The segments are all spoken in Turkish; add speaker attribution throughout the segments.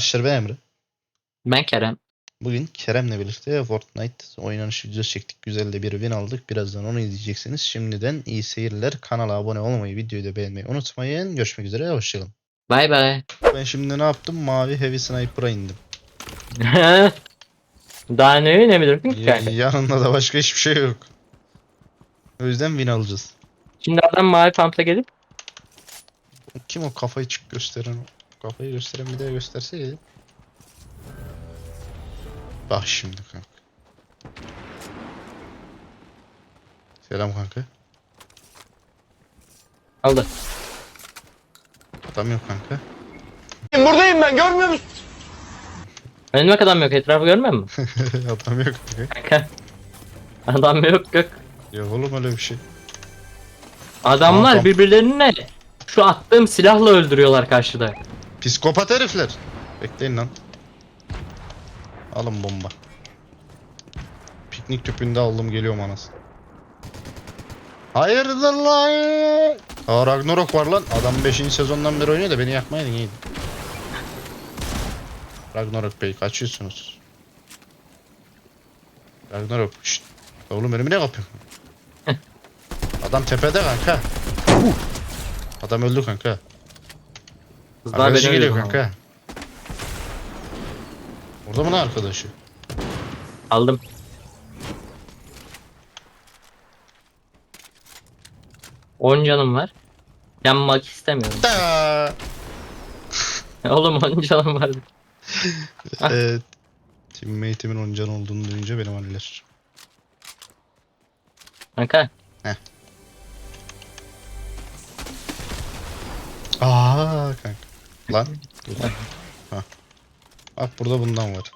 Speaker 1: arkadaşlar ben Emre.
Speaker 2: Ben Kerem.
Speaker 1: Bugün Kerem'le birlikte Fortnite oynanış videosu çektik. Güzel de bir win aldık. Birazdan onu izleyeceksiniz. Şimdiden iyi seyirler. Kanala abone olmayı, videoyu da beğenmeyi unutmayın. Görüşmek üzere. Hoşçakalın.
Speaker 2: Bay bay.
Speaker 1: Ben şimdi ne yaptım? Mavi Heavy Sniper'a indim.
Speaker 2: Daha ne öğrenebilirsin ki
Speaker 1: Ya- yanında da başka hiçbir şey yok. O yüzden win alacağız.
Speaker 2: Şimdi adam mavi pampla gelip
Speaker 1: Kim o kafayı çık gösteren? Kafayı gösteren bir daha gösterseydi. Bak şimdi kanka. Selam kanka.
Speaker 2: aldı.
Speaker 1: Adam yok kanka.
Speaker 3: Buradayım ben görmüyor musun?
Speaker 2: Önüme adam yok etrafı görmüyor musun?
Speaker 1: Adam yok kanka.
Speaker 2: Adam yok yok.
Speaker 1: Yok oğlum öyle bir şey.
Speaker 2: Adamlar
Speaker 1: Tamam.
Speaker 2: birbirlerini şu attığım silahla öldürüyorlar karşıda.
Speaker 1: Psikopat herifler. Bekleyin lan. Alın bomba. Piknik tüpünde aldım geliyorum anasını. Hayırdır lan? Aa Ragnarok var lan. Adam 5. sezondan beri oynuyor da beni yakmaydın iyiydi. Ragnarok Bey kaçıyorsunuz? Ragnarok şşt. Oğlum önümü ne kapıyorsun? Adam tepede kanka. Adam öldü kanka.
Speaker 2: Kızlar
Speaker 1: Arkadaşı
Speaker 2: beni
Speaker 1: geliyor kanka. Orada mı lan arkadaşı?
Speaker 2: Aldım. On canım var. Yanmak istemiyorum.
Speaker 1: Da.
Speaker 2: Oğlum on canım var. Ah.
Speaker 1: evet. Teammate'imin oncan olduğunu duyunca benim anneler.
Speaker 2: Kanka.
Speaker 1: Aa kanka. Lan. Bak burada bundan var.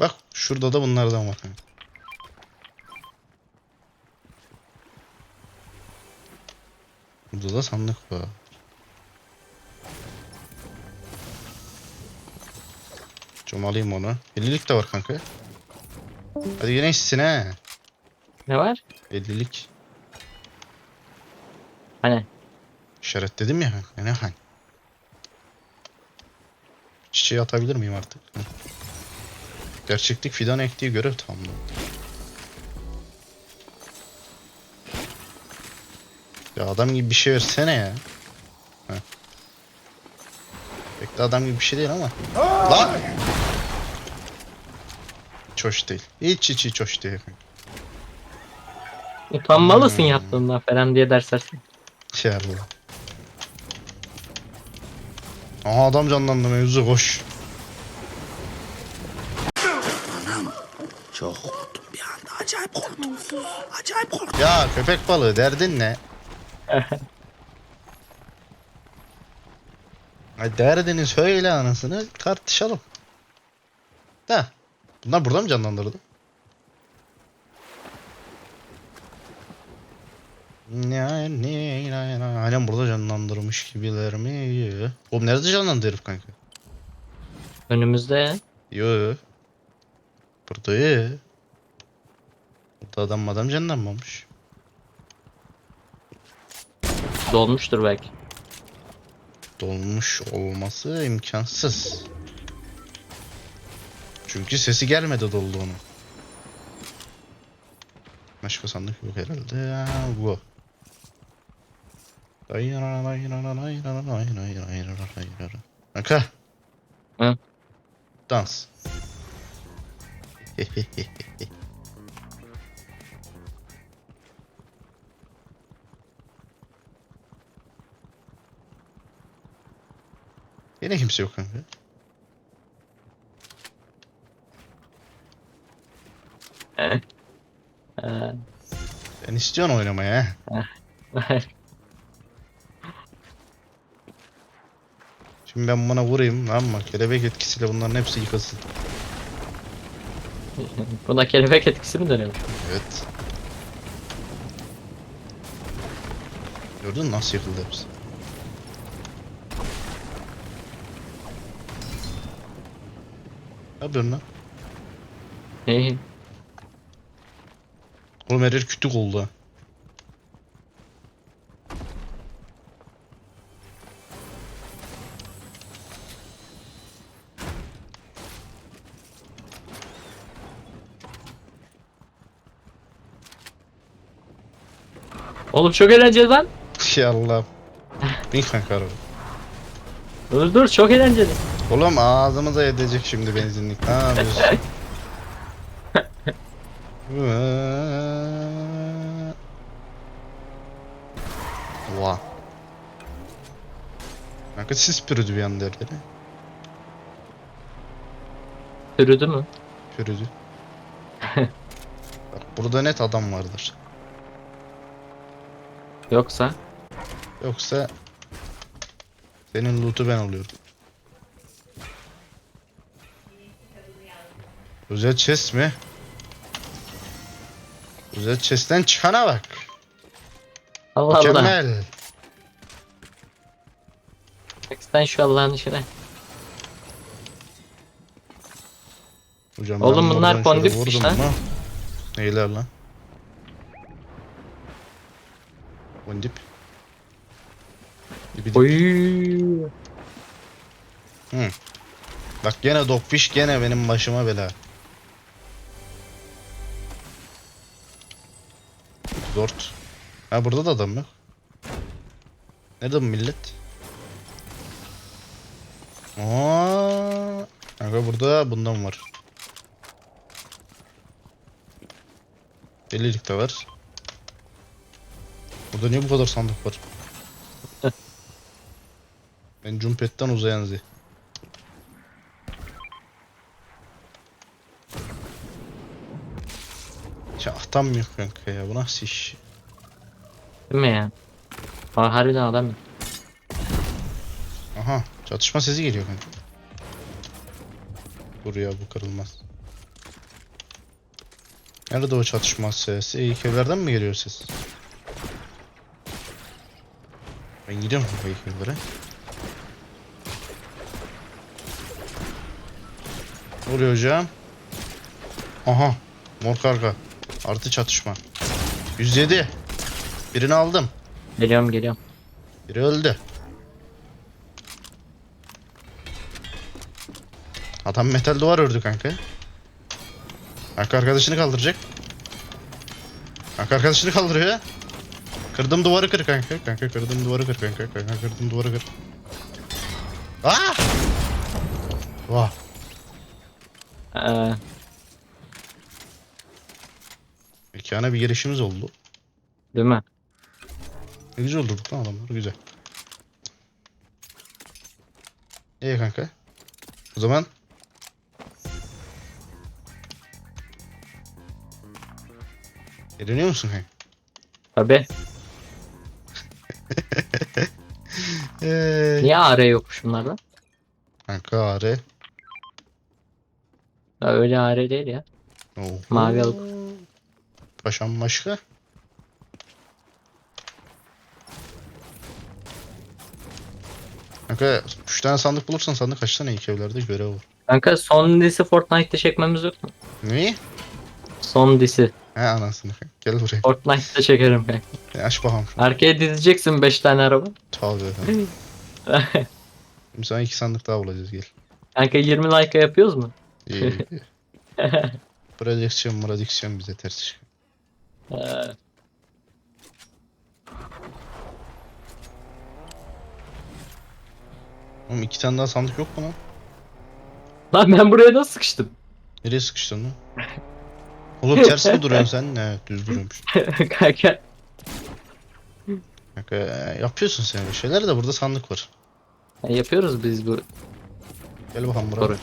Speaker 1: Bak şurada da bunlardan var. Burada da sandık var. Çomalayayım onu. 50'lik de var kanka. Hadi yine içsin he.
Speaker 2: Ne var?
Speaker 1: 50'lik.
Speaker 2: Hani?
Speaker 1: İşaretledim ya. kanka, Ne hani? Çiçeği atabilir miyim artık? Hı. Gerçeklik fidan ektiği görev tamamlandı. Ya adam gibi bir şey versene ya. Heh. Pek de adam gibi bir şey değil ama. Lan! Hiç hoş değil. Hiç hiç hiç hoş değil.
Speaker 2: Utanmalısın
Speaker 1: Hmm.
Speaker 2: yaptığından falan diye ders versin.
Speaker 1: Allah. Aha adam canlandı mevzu koş.
Speaker 4: Çok korktum bir anda. Acayip korktum. Acayip korktum.
Speaker 1: Ya köpek balığı derdin ne? Ay derdini söyle anasını tartışalım. Da. Bunlar burada mı canlandırdı? Ne ne ne ne Aynen burada canlandırmış gibiler mi? Oğlum nerede canlandı herif kanka?
Speaker 2: Önümüzde
Speaker 1: Yo. Burada ya. Burada adam adam canlanmamış.
Speaker 2: dolmuştur belki.
Speaker 1: dolmuş olması imkansız. Çünkü sesi gelmedi dolduğunu. Başka sandık yok herhalde. Ha, Bu. Kanka.
Speaker 2: Hı?
Speaker 1: Dans. Yine kimse yok kanka.
Speaker 2: Ee,
Speaker 1: Sen istiyorsun oynamayı ha. Şimdi ben buna vurayım ama kelebek etkisiyle bunların hepsi yıkılsın.
Speaker 2: Buna kelebek etkisi mi dönüyor?
Speaker 1: Evet. Gördün mü nasıl yıkıldı hepsi? Ne yapıyorsun lan? Oğlum her yer kütük oldu ha.
Speaker 2: Oğlum çok eğlenceli lan.
Speaker 1: Ya Allah. Bin kanka araba.
Speaker 2: Dur dur çok eğlenceli.
Speaker 1: Oğlum ağzımıza edecek şimdi benzinlik. Ne yapıyorsun? Oha. Kanka sis pürüdü bir anda yerlere.
Speaker 2: Sürüdü mü?
Speaker 1: Pürüdü. Bak burada net adam vardır.
Speaker 2: Yoksa?
Speaker 1: Yoksa senin loot'u ben alıyorum. Özel chest mi? Özel chest'ten çıkana bak.
Speaker 2: Allah Allah.
Speaker 1: Mükemmel.
Speaker 2: Bak Sen şu Allah'ın işine.
Speaker 1: Hocam
Speaker 2: Oğlum bunlar
Speaker 1: şöyle
Speaker 2: fondipmiş
Speaker 1: vurdum
Speaker 2: lan.
Speaker 1: mu? Neyler lan? Fondip. Dibi dip.
Speaker 2: Oy.
Speaker 1: Bak gene dogfish gene benim başıma bela. Zort. Ha burada da adam yok. Nerede bu millet? Aa, kanka burada bundan var. Delilik de var. Burada niye bu kadar sandık var? ben Cumpet'ten uzayan zi. Şahtan mı yok kanka ya bu nasıl iş?
Speaker 2: Değil mi ya? Aa, harbiden adam. yok.
Speaker 1: Aha çatışma sesi geliyor kanka. Dur ya bu kırılmaz. Nerede o çatışma sesi? İlk evlerden mi geliyor ses? Ben gidiyorum kanka ilk evlere. Ne oluyor hocam? Aha mor karga. Artı çatışma. 107. Birini aldım.
Speaker 2: Geliyorum geliyorum.
Speaker 1: Biri öldü. Adam metal duvar ördü kanka. Kanka arkadaşını kaldıracak. Kanka arkadaşını kaldırıyor. Kırdım duvarı kır kanka. Kanka kırdım duvarı kır kanka. Kanka kırdım duvarı kır. Aa! Vah.
Speaker 2: Ee,
Speaker 1: Mekana bir girişimiz oldu.
Speaker 2: değil mi?
Speaker 1: Ne güzel oldurduk lan adamları güzel. İyi kanka. O zaman Eğleniyor musun kanka?
Speaker 2: Tabi.
Speaker 1: Eee.
Speaker 2: Niye AR yok şunlarda?
Speaker 1: Kanka are.
Speaker 2: Ya öyle AR değil ya.
Speaker 1: Oho.
Speaker 2: Mavi alıp.
Speaker 1: Paşam başka. Kanka 3 tane sandık bulursan sandık kaç tane iki evlerde görev var.
Speaker 2: Kanka son disi Fortnite'te çekmemiz yok mu?
Speaker 1: Ne?
Speaker 2: Son disi.
Speaker 1: He anasını. Gel buraya.
Speaker 2: Fortnite'te çekerim kanka.
Speaker 1: E, aç bakalım.
Speaker 2: Arkaya dizeceksin 5 tane araba.
Speaker 1: Tabii efendim. Sana iki sandık daha bulacağız gel.
Speaker 2: Kanka 20 like yapıyoruz mu?
Speaker 1: İyi. iyi. Prodüksiyon prodüksiyon bize ters çıkıyor.
Speaker 2: Ee,
Speaker 1: Oğlum iki tane daha sandık yok mu lan?
Speaker 2: Lan ben buraya nasıl sıkıştım?
Speaker 1: Nereye sıkıştın lan? Oğlum ters mi duruyorsun sen? Ne düz duruyormuş.
Speaker 2: kanka.
Speaker 1: Kanka e, yapıyorsun sen bir şeyler de burada sandık var.
Speaker 2: Ya yapıyoruz biz bu.
Speaker 1: Gel bakalım buraya.
Speaker 2: Doğru.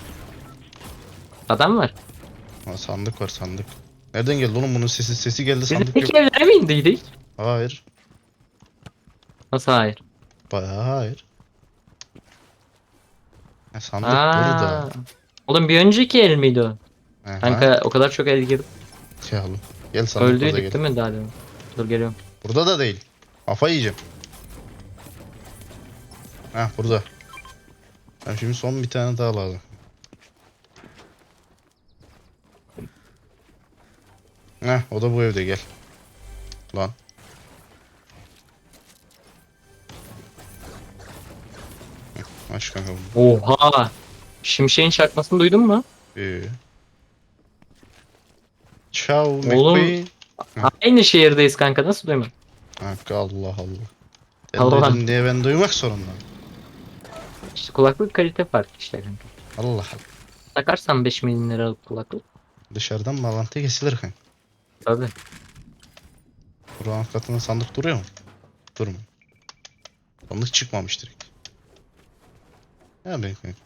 Speaker 2: Adam var.
Speaker 1: Ha, sandık var sandık. Nereden geldi oğlum bunun sesi sesi geldi
Speaker 2: Biz
Speaker 1: sandık yok.
Speaker 2: peki evlere mi indiydik?
Speaker 1: Hayır.
Speaker 2: Nasıl hayır?
Speaker 1: Bayağı hayır. Ha, sandık
Speaker 2: Aa.
Speaker 1: burada.
Speaker 2: Oğlum bir önceki el miydi o?
Speaker 1: Aha.
Speaker 2: Kanka o kadar çok el girdim.
Speaker 1: Şey oğlum. Gel burada
Speaker 2: Öldüydük
Speaker 1: gel.
Speaker 2: değil mi daha demin? Dur geliyorum.
Speaker 1: Burada da değil. Kafa yiyeceğim. Heh burada. Ben şimdi son bir tane daha lazım. Heh o da bu evde gel. Lan. Aç kanka bunu.
Speaker 2: Oha! Şimşeğin çakmasını duydun mu?
Speaker 1: Ee. Ciao
Speaker 2: Oğlum. Aynı şehirdeyiz kanka nasıl duymadın?
Speaker 1: Kanka Allah Allah. Sen
Speaker 2: Allah.
Speaker 1: dedin diye ben duymak zorundayım.
Speaker 2: İşte kulaklık kalite farkı işte kanka.
Speaker 1: Allah Allah.
Speaker 2: Takarsan 5 bin liralık kulaklık.
Speaker 1: Dışarıdan bağlantı kesilir kanka.
Speaker 2: Tabii.
Speaker 1: Buranın katında sandık duruyor mu? Durmuyor. Sandık çıkmamış direkt. Ya ben kanka.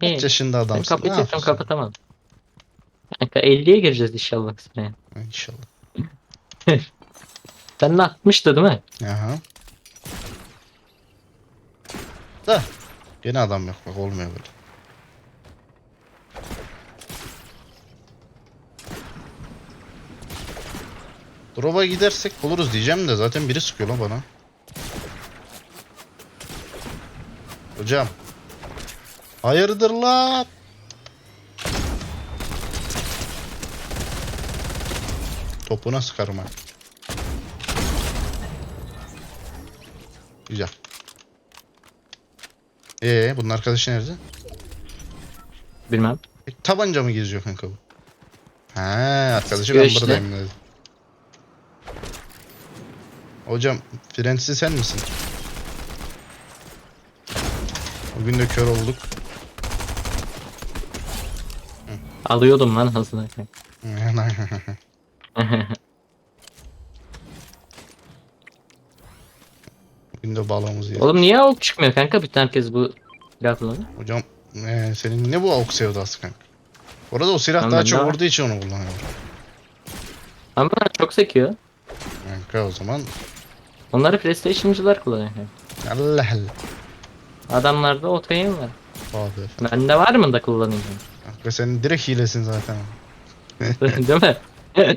Speaker 1: Kaç yaşında
Speaker 2: Ben
Speaker 1: adamsın? Ne
Speaker 2: kapıyı
Speaker 1: yapıyorsun?
Speaker 2: kapatamadım. Kanka 50'ye gireceğiz inşallah seneye.
Speaker 1: İnşallah.
Speaker 2: Sen de 60'tı değil mi?
Speaker 1: Aha. Da. Yine adam yok bak olmuyor böyle. Drop'a gidersek buluruz diyeceğim de zaten biri sıkıyor lan bana. Hocam. Hayırdır lan? Topuna sıkarım ha. Güzel. Ee, bunun arkadaşı nerede?
Speaker 2: Bilmem.
Speaker 1: E, tabanca mı geziyor kanka bu? He, arkadaşı ben
Speaker 2: işte.
Speaker 1: buradayım dedi. Hocam, frensi sen misin? Bugün de kör olduk.
Speaker 2: Alıyordum lan hızlı.
Speaker 1: Bugün de balığımızı yedik.
Speaker 2: Oğlum niye ok çıkmıyor kanka bütün herkes bu silah kullanıyor?
Speaker 1: Hocam, ee, senin ne bu avuk sevdası kanka? Orada o silah
Speaker 2: Lan
Speaker 1: daha çok
Speaker 2: var.
Speaker 1: vurduğu için onu kullanıyorum.
Speaker 2: Ama çok sekiyor.
Speaker 1: Kanka o zaman
Speaker 2: Onları PlayStation'cılar kullanıyor. kanka.
Speaker 1: Allah Allah.
Speaker 2: Adamlarda otayım var.
Speaker 1: Abi.
Speaker 2: Bende var mı da kullanayım?
Speaker 1: Kanka senin direkt hilesin zaten.
Speaker 2: Değil mi?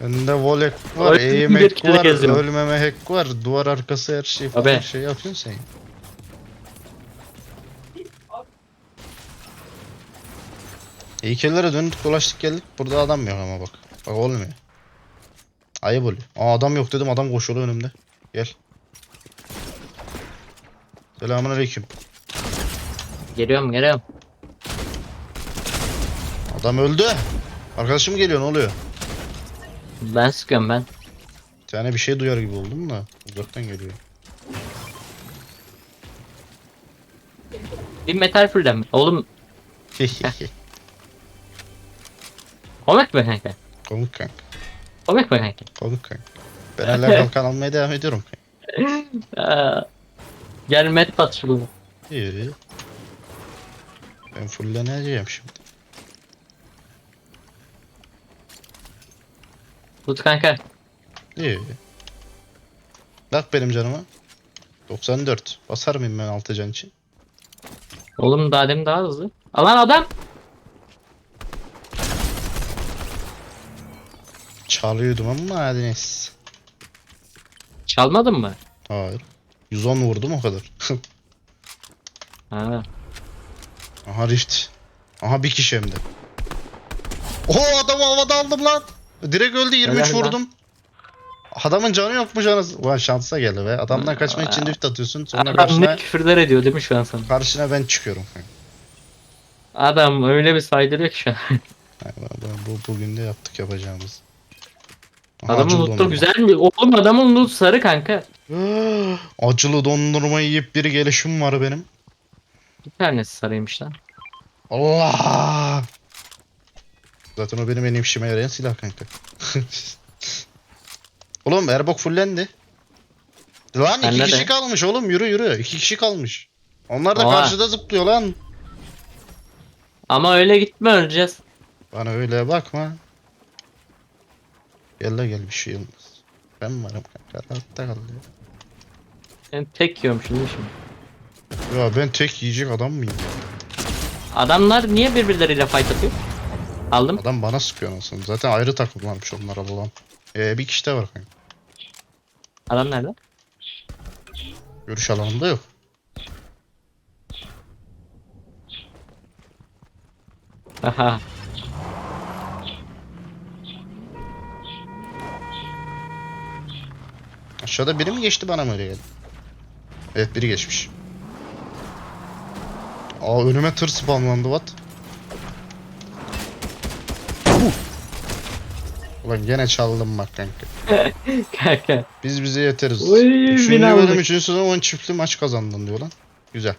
Speaker 1: Bende volek var,
Speaker 2: Öyle
Speaker 1: eğim
Speaker 2: bir
Speaker 1: hack
Speaker 2: kere
Speaker 1: var,
Speaker 2: geziyorum.
Speaker 1: ölmeme hack var, duvar arkası her şey falan
Speaker 2: Abi.
Speaker 1: şey yapıyorsun sen. Heykellere döndük dolaştık geldik burada adam yok ama bak. Bak olmuyor. Ayıp oluyor. Aa adam yok dedim adam koşuyor önümde. Gel. Selamun aleyküm.
Speaker 2: Geliyorum geliyorum.
Speaker 1: Adam öldü. Arkadaşım geliyor ne oluyor?
Speaker 2: Ben sıkıyorum ben.
Speaker 1: Bir tane bir şey duyar gibi oldum da uzaktan geliyor.
Speaker 2: Bir metal fırlam. Oğlum komik mi kanka?
Speaker 1: Komik kanka.
Speaker 2: Komik mi kanka?
Speaker 1: Komik kanka. Ben hala kalkan almaya devam ediyorum kanka.
Speaker 2: Aa, gel met pat şunu.
Speaker 1: İyi. Ben fulleneceğim şimdi.
Speaker 2: Tut kanka.
Speaker 1: İyi. Bak benim canıma. 94. Basar mıyım ben 6 can için?
Speaker 2: Oğlum daha demin daha hızlı. Alan adam.
Speaker 1: Çalıyordum ama hadi neyse.
Speaker 2: Çalmadın mı?
Speaker 1: Hayır. 110 vurdum o kadar.
Speaker 2: Ha.
Speaker 1: Aha rift. Aha bir kişi hem de. Oho adamı havada aldım lan. Direkt öldü 23
Speaker 2: Helal lan.
Speaker 1: vurdum. Adamın canı yokmuş anasını. Ulan şansa geldi be. Adamdan kaçmak için rift atıyorsun. Sonra
Speaker 2: Adam
Speaker 1: karşına,
Speaker 2: ne küfürler ediyor değil mi şu an sana?
Speaker 1: karşına ben çıkıyorum.
Speaker 2: Adam öyle bir saydırıyor ki şu an.
Speaker 1: Bu, bu, bugün de yaptık yapacağımız. Aha,
Speaker 2: Adamın
Speaker 1: acılı
Speaker 2: loot'u
Speaker 1: dondurma.
Speaker 2: güzel mi? Oğlum adamın loot sarı kanka.
Speaker 1: Acılı dondurma yiyip bir gelişim var benim.
Speaker 2: Bir tanesi sarıymış lan.
Speaker 1: Allah! Zaten o benim en işime yarayan silah kanka. oğlum Erbok fullendi. Lan iki
Speaker 2: Bende
Speaker 1: kişi
Speaker 2: de.
Speaker 1: kalmış oğlum yürü yürü. İki kişi kalmış. Onlar da
Speaker 2: Oha.
Speaker 1: karşıda zıplıyor lan.
Speaker 2: Ama öyle gitme öleceğiz.
Speaker 1: Bana öyle bakma. Gel la gel bir şey olmaz. Ben varım kanka rahatta kal ya.
Speaker 2: Ben tek yiyorum şimdi şimdi.
Speaker 1: Ya ben tek yiyecek adam mıyım?
Speaker 2: Adamlar niye birbirleriyle fight atıyor? Aldım.
Speaker 1: Adam bana sıkıyor aslında. Zaten ayrı takımlarmış onlar Allah'ım. Ee, bir kişi de var kanka.
Speaker 2: Adam nerede?
Speaker 1: Görüş alanında yok.
Speaker 2: Aha.
Speaker 1: Aşağıda biri mi geçti bana mı öyle geldi? Evet biri geçmiş. Aa önüme tır spamlandı what? Ulan gene çaldım bak kanka.
Speaker 2: Kanka.
Speaker 1: Biz bize yeteriz.
Speaker 2: Oy,
Speaker 1: Üçüncü bölüm üçüncü sezon 10 çiftli maç kazandın diyor lan. Güzel.